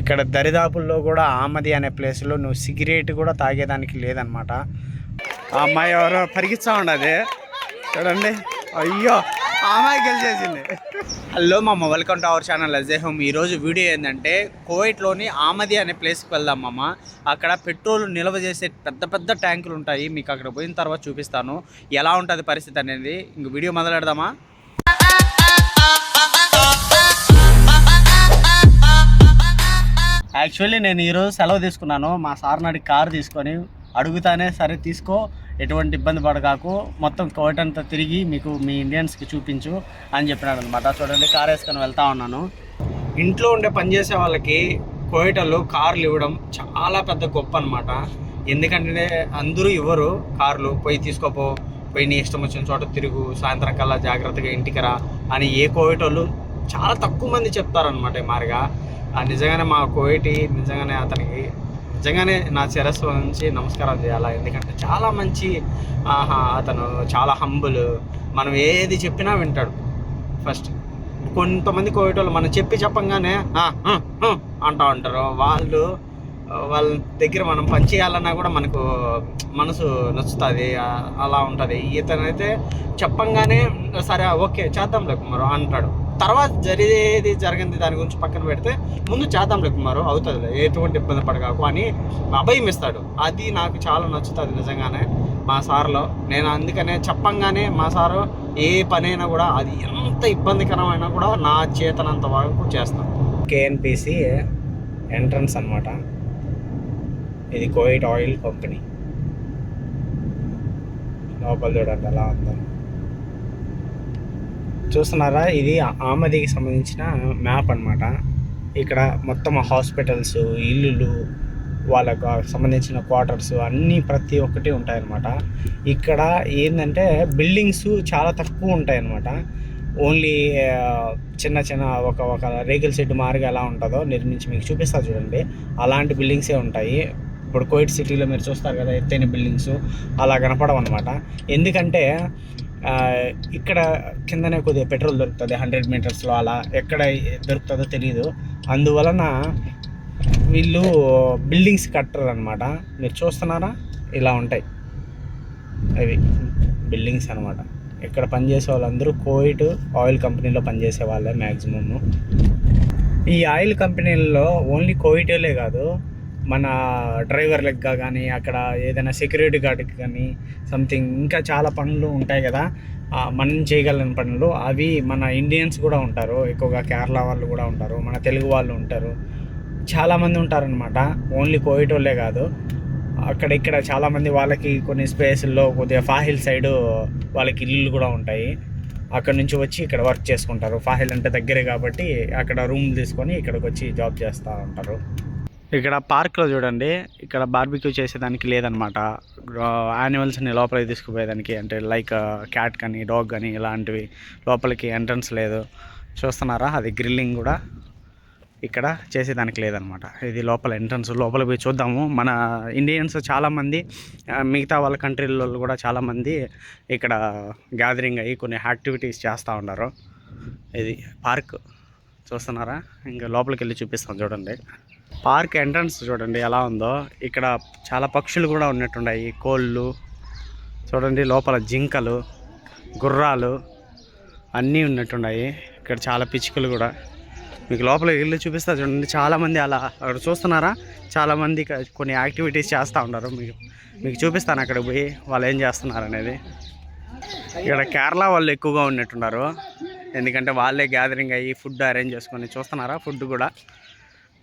ఇక్కడ దరిదాపుల్లో కూడా ఆమది అనే ప్లేస్లో నువ్వు సిగరెట్ కూడా తాగేదానికి లేదనమాట ఆ అమ్మాయి ఎవరో పరిగిస్తా ఉండదు చూడండి. అయ్యో అమ్మాయి గెలిచేసింది. హలో మామ welcome to our channel Ajay home. ఈరోజు వీడియో ఏంటంటే కోవైట్లోని ఆమది అనే ప్లేస్కి వెళ్దాం మామ. అక్కడ పెట్రోల్ నిల్వ చేసే పెద్ద పెద్ద ట్యాంకులు ఉంటాయి. మీకు అక్కడ పోయిన తర్వాత చూపిస్తాను. ఎలా ఉంటుంది పరిస్థితి అనేది. ఇంక వీడియో మొదలెడదామా? యాక్చువల్లీ నేను ఈరోజు సెలవు తీసుకున్నాను. మా సార్ నాడి కార్ తీసుకొని అడుగుతానే సరే తీసుకో ఎటువంటి ఇబ్బంది పడకాకు మొత్తం కోట అంతా తిరిగి మీకు మీ ఇండియన్స్కి చూపించు అని చెప్పినాడు అనమాట చూడండి కార్ వేసుకొని వెళ్తా ఉన్నాను. ఇంట్లో ఉండే పనిచేసే వాళ్ళకి కోయటలు కార్లు ఇవ్వడం చాలా పెద్ద గొప్ప అనమాట ఎందుకంటే అందరూ ఇవ్వరు కార్లు. పోయి తీసుకోపో పోయి నీ ఇష్టం వచ్చిన చోట తిరుగు సాయంత్రం కల్లా జాగ్రత్తగా ఇంటికి రా అని ఏ కోయటోళ్ళు చాలా తక్కువ మంది చెప్తారనమాట ఈ మారిగా. నిజంగానే మా కోయటి నిజంగానే అతనికి నిజంగానే నా శిరస్సు నుంచి నమస్కారం చేయాలా? ఎందుకంటే చాలా మంచి ఆహా, అతను చాలా హంబుల్ మనం ఏది చెప్పినా వింటాడు. ఫస్ట్ కొంతమంది కోయటోళ్ళు మనం చెప్పి చెప్పంగానే అంటూ ఉంటారు. వాళ్ళు వాళ్ళ దగ్గర మనం పని చేయాలన్నా కూడా మనకు మనసు నచ్చుతుంది అలా ఉంటుంది. ఇతనైతే చెప్పంగానే సరే ఓకే చేద్దాంలే కుమారు అంటాడు. తర్వాత జరిగేది జరిగింది దాని గురించి పక్కన పెడితే ముందు చేద్దాంలే కుమారు అవుతుంది ఎటువంటి ఇబ్బంది పడగాకు అని అభయం ఇస్తాడు అది నాకు చాలా నచ్చుతుంది నిజంగానే మా సార్లో. నేను అందుకనే చెప్పంగానే మా సారు ఏ పనైనా కూడా అది ఎంత ఇబ్బందికరమైనా కూడా నా చేతనంత వరకు చేస్తాను కేఎన్పిసి ఎంట్రన్స్ అనమాట ఇది కోయిట్ ఆయిల్ కంపెనీ. లోపల చూడండి ఎలా ఉందో. చూస్తున్నారా? ఇది ఆమదికి సంబంధించిన మ్యాప్ అన్నమాట. ఇక్కడ మొత్తం హాస్పిటల్స్ ఇల్లులు వాళ్ళకు సంబంధించిన క్వార్టర్స్ అన్నీ ప్రతి ఒక్కటి ఉంటాయన్నమాట. ఇక్కడ ఏంటంటే బిల్డింగ్స్ చాలా తక్కువ ఉంటాయన్నమాట. ఓన్లీ చిన్న చిన్న ఒక ఒక రేకుల షెడ్ మార్గా ఎలా ఉంటుందో నిర్మించి మీకు చూపిస్తా చూడండి. అలాంటి బిల్డింగ్సే ఉంటాయి. ఇప్పుడు కోయిట్ సిటీలో మీరు చూస్తారు కదా ఎత్తైన బిల్డింగ్స్ అలా కనపడవు అనమాట ఎందుకంటే ఇక్కడ కిందనే కొద్దిగా పెట్రోల్ దొరుకుతుంది హండ్రెడ్ మీటర్స్లో అలా. ఎక్కడ దొరుకుతుందో తెలియదు అందువలన వీళ్ళు బిల్డింగ్స్ కట్టరు అనమాట మీరు చూస్తున్నారా? ఇలా ఉంటాయి. అవి బిల్డింగ్స్ అనమాట ఇక్కడ పనిచేసే వాళ్ళందరూ కోయిట్ ఆయిల్ కంపెనీలో పనిచేసే వాళ్ళే మ్యాక్సిమమ్ ఈ ఆయిల్ కంపెనీల్లో ఓన్లీ కోయిటోలే కాదు మన డ్రైవర్లకు కానీ అక్కడ ఏదైనా సెక్యూరిటీ గార్డ్కి కానీ సంథింగ్ ఇంకా చాలా పనులు ఉంటాయి కదా. మనం చేయగలిగిన పనులు. అవి మన ఇండియన్స్ కూడా ఉంటారు. ఎక్కువగా కేరళ వాళ్ళు కూడా ఉంటారు. మన తెలుగు వాళ్ళు ఉంటారు. చాలామంది ఉంటారనమాట ఓన్లీ కోయిటోళ్ళే కాదు. అక్కడ ఇక్కడ చాలామంది వాళ్ళకి కొన్ని స్పేసుల్లో కొద్దిగా ఫాహిల్ సైడు వాళ్ళకి ఇల్లులు కూడా ఉంటాయి. అక్కడ నుంచి వచ్చి ఇక్కడ వర్క్ చేసుకుంటారు. ఫాహిల్ అంటే దగ్గరే కాబట్టి అక్కడ రూమ్ తీసుకొని ఇక్కడికి వచ్చి జాబ్ చేస్తూ ఉంటారు. ఇక్కడ పార్క్లో చూడండి. ఇక్కడ బార్బిక్యూ చేసేదానికి లేదనమాట. యానిమల్స్ని లోపలికి తీసుకుపోయేదానికి అంటే లైక్ క్యాట్ కానీ డాగ్ కానీ ఇలాంటివి లోపలికి ఎంట్రన్స్ లేదు. చూస్తున్నారా? అది గ్రిల్లింగ్ కూడా ఇక్కడ చేసేదానికి లేదనమాట. ఇది లోపల ఎంట్రన్స్. లోపల పోయి చూద్దాము. మన ఇండియన్స్ చాలామంది మిగతా వాళ్ళ కంట్రీలలో కూడా చాలామంది ఇక్కడ గ్యాదరింగ్ అయ్యి కొన్ని యాక్టివిటీస్ చేస్తూ ఉన్నారు. ఇది పార్క్. చూస్తున్నారా? ఇంకా లోపలికి వెళ్ళి చూపిస్తాం చూడండి. పార్క్ ఎంట్రన్స్ చూడండి ఎలా ఉందో. ఇక్కడ చాలా పక్షులు కూడా ఉన్నట్టున్నాయి. కోళ్ళు చూడండి లోపల జింకలు గుర్రాలు అన్నీ ఉన్నట్టున్నాయి. ఇక్కడ చాలా పిచ్చుకలు కూడా. మీకు లోపల ఇల్లు చూపిస్తా చూడండి. చాలామంది అలా అక్కడ చూస్తున్నారా? చాలామంది కొన్ని యాక్టివిటీస్ చేస్తూ ఉన్నారు. మీకు మీకు చూపిస్తాను అక్కడ పోయి వాళ్ళు ఏం చేస్తున్నారు అనేది. ఇక్కడ కేరళ వాళ్ళు ఎక్కువగా ఉన్నట్టున్నారు. ఎందుకంటే వాళ్ళే గ్యాదరింగ్ అయ్యి ఫుడ్ అరేంజ్ చేసుకొని చూస్తున్నారా? ఫుడ్ కూడా.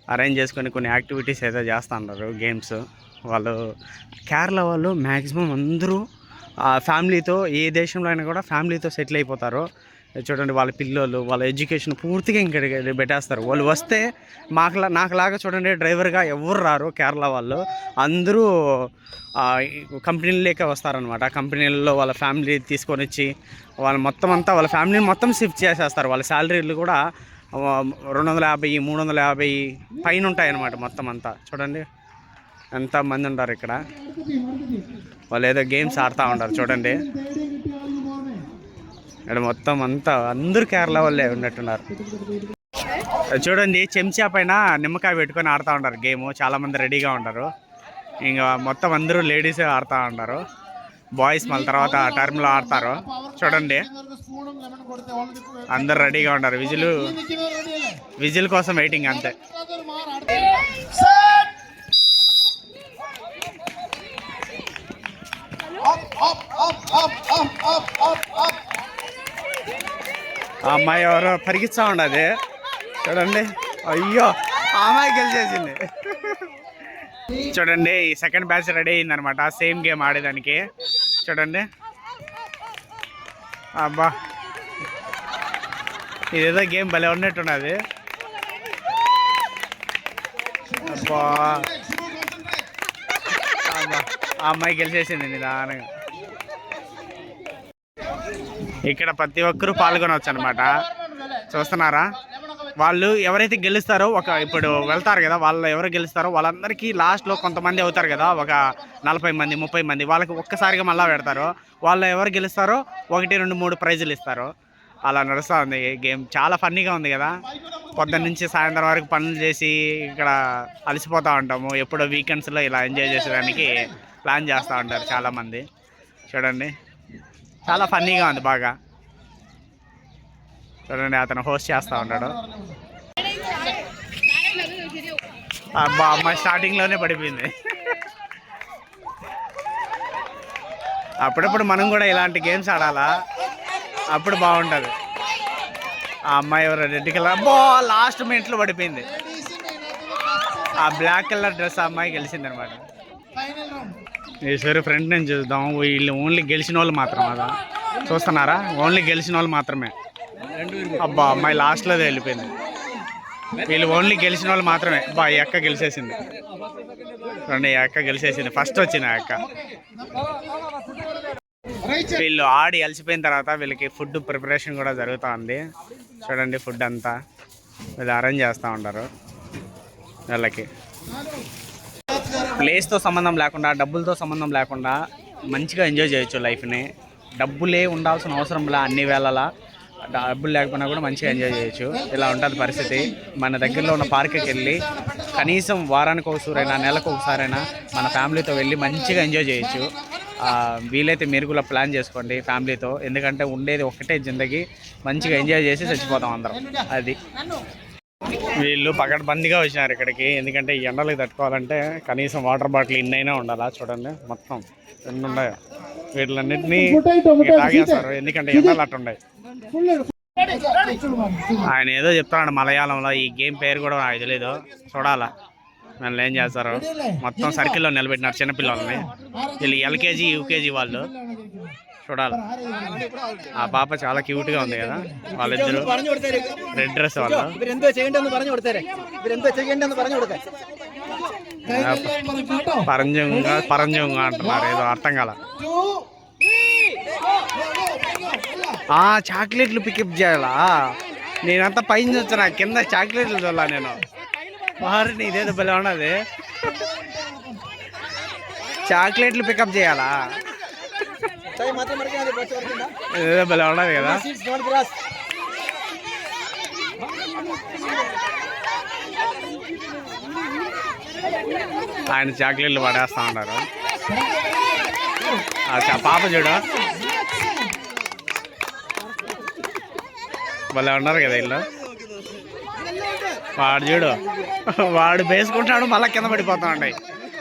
అరేంజ్ చేసుకొని కొన్ని యాక్టివిటీస్ అయితే చేస్తూ గేమ్స్ వాళ్ళు కేరళ వాళ్ళు మ్యాక్సిమం అందరూ ఫ్యామిలీతో ఏ దేశంలో అయినా కూడా ఫ్యామిలీతో సెటిల్ అయిపోతారు. చూడండి వాళ్ళ పిల్లలు వాళ్ళ ఎడ్యుకేషన్ పూర్తిగా ఇంకా పెట్టేస్తారు. వాళ్ళు వస్తే మాకులా నాకులాగా చూడండి డ్రైవర్గా ఎవరు రారు కేరళ వాళ్ళు. అందరూ కంపెనీలకే వస్తారనమాట కంపెనీల్లో వాళ్ళ ఫ్యామిలీ తీసుకొని వచ్చి వాళ్ళు మొత్తం అంతా వాళ్ళ ఫ్యామిలీని మొత్తం షిఫ్ట్ చేసేస్తారు. వాళ్ళ శాలరీలు కూడా రెండు వందల యాభై మూడు వందల యాభై పైన ఉంటాయన్నమాట మొత్తం అంతా. చూడండి. ఎంత మంది ఉంటారు ఇక్కడ? వాళ్ళు ఏదో గేమ్స్ ఆడుతూ ఉంటారు చూడండి. ఇక్కడ మొత్తం అంతా అందరూ కేరళ వాళ్ళే ఉన్నట్టున్నారు. చూడండి చెంచా పైన నిమ్మకాయ పెట్టుకొని ఆడుతూ ఉంటారు గేమ్. చాలామంది రెడీగా ఉంటారు. ఇంకా మొత్తం అందరూ లేడీసే ఆడుతూ ఉంటారు. బాయ్స్ మళ్ళీ తర్వాత టర్మ్లో ఆడతారు. చూడండి. అందరు రెడీగా ఉన్నారు. విజిల్ విజిల్ కోసం వెయిటింగ్ అంతే. ఆ అమ్మాయి ఎవరో పరిగిస్తా ఉండదు. చూడండి. అయ్యో ఆ అమ్మాయి గెలిచేసింది. చూడండి ఈ సెకండ్ బ్యాచ్ రెడీ అయింది అనమాట సేమ్ గేమ్ ఆడేదానికి. చూడండి. అబ్బా. ఇదేదో గేమ్ భలే ఉన్నట్టున్నది. అబ్బా. అబ్బా. ఆ అమ్మాయి గెలిచేసింది నిదానంగా. ఇక్కడ ప్రతి ఒక్కరూ పాల్గొనవచ్చు అనమాట చూస్తున్నారా? వాళ్ళు ఎవరైతే గెలుస్తారో ఒక ఇప్పుడు వెళ్తారు కదా వాళ్ళు ఎవరు గెలుస్తారో వాళ్ళందరికీ లాస్ట్లో కొంతమంది అవుతారు కదా ఒక నలభై మంది ముప్పై మంది వాళ్ళకి ఒక్కసారిగా మళ్ళీ పెడతారు. వాళ్ళు ఎవరు గెలుస్తారో ఒకటి రెండు మూడు ప్రైజులు ఇస్తారు. అలా నడుస్తూ ఉంది ఈ గేమ్ చాలా ఫన్నీగా ఉంది కదా. పొద్దున్న నుంచి సాయంత్రం వరకు పనులు చేసి ఇక్కడ అలసిపోతూ ఉంటాము. ఎప్పుడో వీకెండ్స్లో ఇలా ఎంజాయ్ చేసేదానికి ప్లాన్ చేస్తూ ఉంటారు చాలామంది. చూడండి. చాలా ఫన్నీగా ఉంది బాగా. చూడండి అతను హోస్ట్ చేస్తూ ఉన్నాడు. అబ్బా అమ్మాయి స్టార్టింగ్లోనే పడిపోయింది. అప్పుడప్పుడు మనం కూడా ఇలాంటి గేమ్స్ ఆడాలా? అప్పుడు బాగుంటుంది. ఆ అమ్మాయి ఎవరు రెడ్ కలర్ అబ్బో లాస్ట్ మినిట్లో పడిపోయింది. ఆ బ్లాక్ కలర్ డ్రెస్ ఆ అమ్మాయి గెలిచింది అనమాట ఈసారి ఫ్రెండ్ నేను చూద్దాం. వీళ్ళు ఓన్లీ గెలిచిన వాళ్ళు మాత్రం అదా చూస్తున్నారా? ఓన్లీ గెలిచిన వాళ్ళు మాత్రమే. అబ్బా అమ్మాయి లాస్ట్లో వెళ్ళిపోయింది. వీళ్ళు ఓన్లీ గెలిచిన వాళ్ళు మాత్రమే. అబ్బా ఈ అక్క గెలిచేసింది. రెండు ఈ అక్క గెలిచేసింది. ఫస్ట్ వచ్చింది ఆ అక్క. వీళ్ళు ఆడి అలసిపోయిన తర్వాత వీళ్ళకి ఫుడ్ ప్రిపరేషన్ కూడా జరుగుతూ ఉంది చూడండి ఫుడ్ అంతా. వీళ్ళు అరేంజ్ చేస్తూ ఉంటారు వీళ్ళకి. ప్లేస్తో సంబంధం లేకుండా డబ్బులతో సంబంధం లేకుండా మంచిగా ఎంజాయ్ చేయొచ్చు లైఫ్ని డబ్బులే ఉండాల్సిన అవసరం లే అన్ని వేళలా. డబ్బులు లేకపోయినా కూడా మంచిగా ఎంజాయ్ చేయొచ్చు. ఇలా ఉంటుంది పరిస్థితి. మన దగ్గరలో ఉన్న పార్క్కి వెళ్ళి కనీసం వారానికి ఒకసారైనా నెలకు ఒకసారైనా మన ఫ్యామిలీతో వెళ్ళి మంచిగా ఎంజాయ్ చేయొచ్చు. వీలైతే మీరు కూడా ప్లాన్ చేసుకోండి ఫ్యామిలీతో. ఎందుకంటే ఉండేది ఒకటే జిందగీ. మంచిగా ఎంజాయ్ చేసి చచ్చిపోతాం అందరం. అది. వీళ్ళు పకడ్బందీగా వచ్చినారు ఇక్కడికి. ఎందుకంటే ఈ ఎండలకు తట్టుకోవాలంటే కనీసం వాటర్ బాటిల్ ఇన్నైనా ఉండాలా చూడండి. మొత్తం ఎన్ని ఉన్నాయో వీటిలన్నింటినీ తాగేస్తారు ఎందుకంటే ఎండలు ఆయన ఏదో చెప్తున్నాడు మలయాళంలో ఈ గేమ్ పేరు కూడా నాకు తెలియదు చూడాలా నన్ను ఏం చేస్తారు మొత్తం సర్కిల్లో నిలబెట్టినారు చిన్నపిల్లల్ని వీళ్ళు ఎల్కేజీ యూకేజీ వాళ్ళు చూడాలి ఆ పాప చాలా క్యూట్గా ఉంది కదా వాళ్ళిద్దరు రెడ్ డ్రెస్ వాళ్ళు పరంజంగా పరంజంగా అంటున్నారు. ఏదో అర్థం కల. చాక్లెట్లు పికప్ చేయాలా? నేనంతా పైన చూస్తున్నా కింద చాక్లెట్లు చూడాలా నేను. వారిని ఇదేదో భలే ఉన్నది. చాక్లెట్లు పికప్ చేయాలా? ఇదేదో భలే ఉన్నది కదా. ఆయన చాక్లెట్లు పడేస్తా ఉన్నారు. పాప చూడు. భలే ఉన్నారు కదా వీళ్ళు. వాడు చూడు. వాడు వేసుకుంటాడు మళ్ళీ కింద పడిపోతా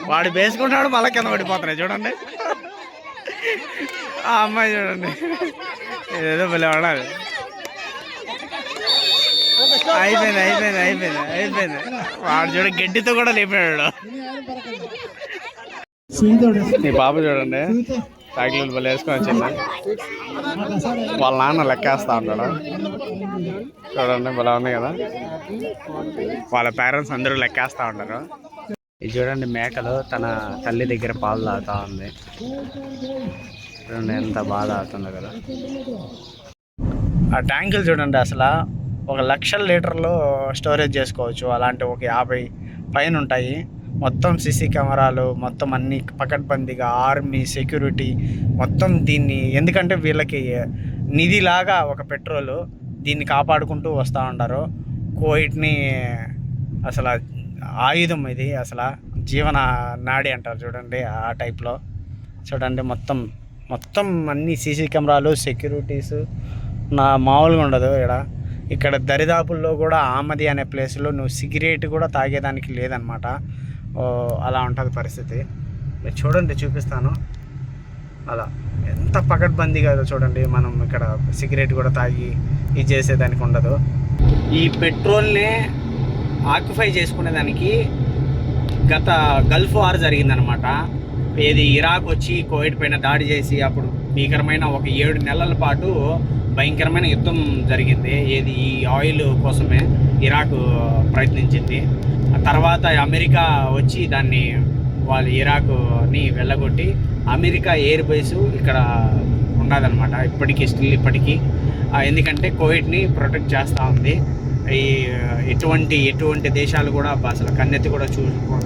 వాడు వేసుకుంటాడు మళ్ళీ కింద పడిపోతున్నాయి. చూడండి. ఆ అమ్మాయి చూడండి. ఏదో భలే ఉండాలి అయిపోయింది అయిపోయింది అయిపోయింది అయిపోయింది. వాడు చూడ గడ్డితో కూడా లేపాడు. నీ పాప చూడండి. చాక్లెట్ బలి వేసుకొని వచ్చింది వాళ్ళ నాన్న లెక్కేస్తా ఉంటాడు. చూడండి బలా ఉంది కదా. వాళ్ళ పేరెంట్స్ అందరూ లెక్కేస్తా ఉంటారు. ఇది చూడండి మేకలు తన తల్లి దగ్గర పాలు తాగుతా ఉంది. చూడండి ఎంత బాగా తాగుతుందో కదా. ఆ ట్యాంకులు చూడండి అసలు. ఒక లక్షల లీటర్లు స్టోరేజ్ చేసుకోవచ్చు. అలాంటి ఒక యాభై పైన ఉంటాయి. మొత్తం సీసీ కెమెరాలు మొత్తం అన్ని పకడ్బందీగా ఆర్మీ సెక్యూరిటీ మొత్తం దీన్ని ఎందుకంటే వీళ్ళకి నిధిలాగా ఒక పెట్రోల్ దీన్ని కాపాడుకుంటూ వస్తూ ఉంటారు కోయిట్ని అసలు ఆయుధం ఇది. అసలు జీవన నాడి అంటారు చూడండి ఆ టైప్లో. చూడండి మొత్తం మొత్తం అన్ని సీసీ కెమెరాలు సెక్యూరిటీస్ నా మామూలుగా ఉండదు ఇక్కడ. ఇక్కడ దరిదాపుల్లో కూడా ఆమది అనే ప్లేస్లో నువ్వు సిగరెట్ కూడా తాగేదానికి లేదనమాట ఓ, అలా ఉంటుంది పరిస్థితి. మీరు చూడండి చూపిస్తాను. అలా. ఎంత పకడ్బందీగా చూడండి. మనం ఇక్కడ సిగరెట్ కూడా తాగి ఇది చేసేదానికి ఉండదు. ఈ పెట్రోల్నే ఆక్యుఫై చేసుకునేదానికి గత గల్ఫ్ వార్ జరిగిందనమాట ఏది ఇరాక్ వచ్చి కోవిడ్ పైన దాడి చేసి అప్పుడు భీకరమైన ఒక ఏడు నెలల పాటు భయంకరమైన యుద్ధం జరిగింది. ఏది? ఈ ఆయిల్ కోసమే ఇరాక్ ప్రయత్నించింది. తర్వాత అమెరికా వచ్చి దాన్ని వాళ్ళు ఇరాక్ని వెళ్ళగొట్టి అమెరికా ఎయిర్ బేస్ ఇక్కడ ఉండదన్నమాట ఇప్పటికీ స్టిల్ ఇప్పటికీ. ఎందుకంటే కోవిడ్ని ప్రొటెక్ట్ చేస్తూ ఉంది. ఈ ఎటువంటి ఎటువంటి దేశాలు కూడా అసలు కన్నెత్తి కూడా చూ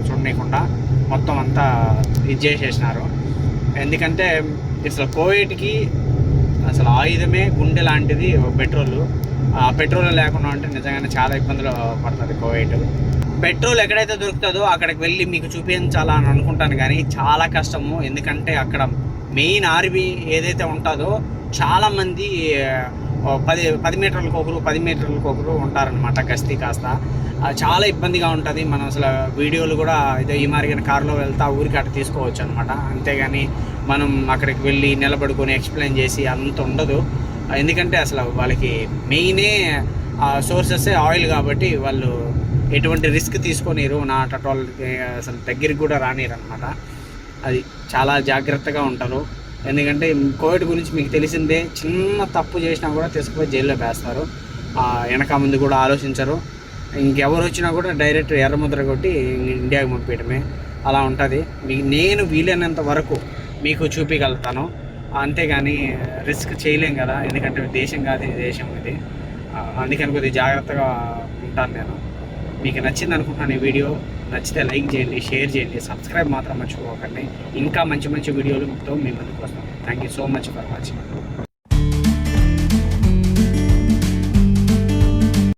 చూడకుండా మొత్తం అంతా ఇది చేసేసినారు. ఎందుకంటే అసలు కోవిడ్కి అసలు ఆయుధమే గుండె లాంటిది పెట్రోల్. ఆ పెట్రోల్ లేకుండా ఉంటే నిజంగానే చాలా ఇబ్బందులు పడుతుంది కోవిడ్ పెట్రోల్ ఎక్కడైతే దొరుకుతుందో అక్కడికి వెళ్ళి మీకు చూపించాలా అని అనుకుంటాను కానీ చాలా కష్టము. ఎందుకంటే అక్కడ మెయిన్ ఆర్బీ ఏదైతే ఉంటుందో చాలామంది పది పది మీటర్లకు ఒకరు పది మీటర్లకు ఒకరు ఉంటారనమాట గస్తీ కాస్త. చాలా ఇబ్బందిగా ఉంటుంది. మనం అసలు వీడియోలు కూడా ఇదే ఈ మారిగిన కారులో వెళ్తా ఊరికి అటు తీసుకోవచ్చు అనమాట అంతేగాని మనం అక్కడికి వెళ్ళి నిలబడుకొని ఎక్స్ప్లెయిన్ చేసి అంత ఉండదు. ఎందుకంటే అసలు వాళ్ళకి మెయినే సోర్సెస్ ఆయిల్ కాబట్టి వాళ్ళు ఎటువంటి రిస్క్ తీసుకోనిరు. నా టటోళ్ళకి అసలు దగ్గరికి కూడా రానిరు అనమాట అది చాలా జాగ్రత్తగా ఉంటారు. ఎందుకంటే కోవిడ్ గురించి మీకు తెలిసిందే చిన్న తప్పు చేసినా కూడా తీసుకుపోయి జైల్లో వేస్తారు. వెనక ముందు కూడా ఆలోచించరు. ఇంకెవరు వచ్చినా కూడా డైరెక్ట్ ఎర్రముద్ర కొట్టి ఇండియాకి పంపించడమే అలా ఉంటుంది. మీకు నేను వీలైనంత వరకు మీకు చూపించగలుగుతాను అంతేగాని రిస్క్ చేయలేం కదా ఎందుకంటే దేశం కాదు ఇది దేశం ఇది. అందుకని కొద్దిగా జాగ్రత్తగా ఉంటాను నేను. మీకు నచ్చింది అనుకుంటున్నాను ఈ వీడియో నచ్చితే లైక్ చేయండి షేర్ చేయండి సబ్స్క్రైబ్ మాత్రం మర్చిపోకండి. ఇంకా మంచి మంచి వీడియోలతో మీ ముందుకు వస్తాం thank you so much for watching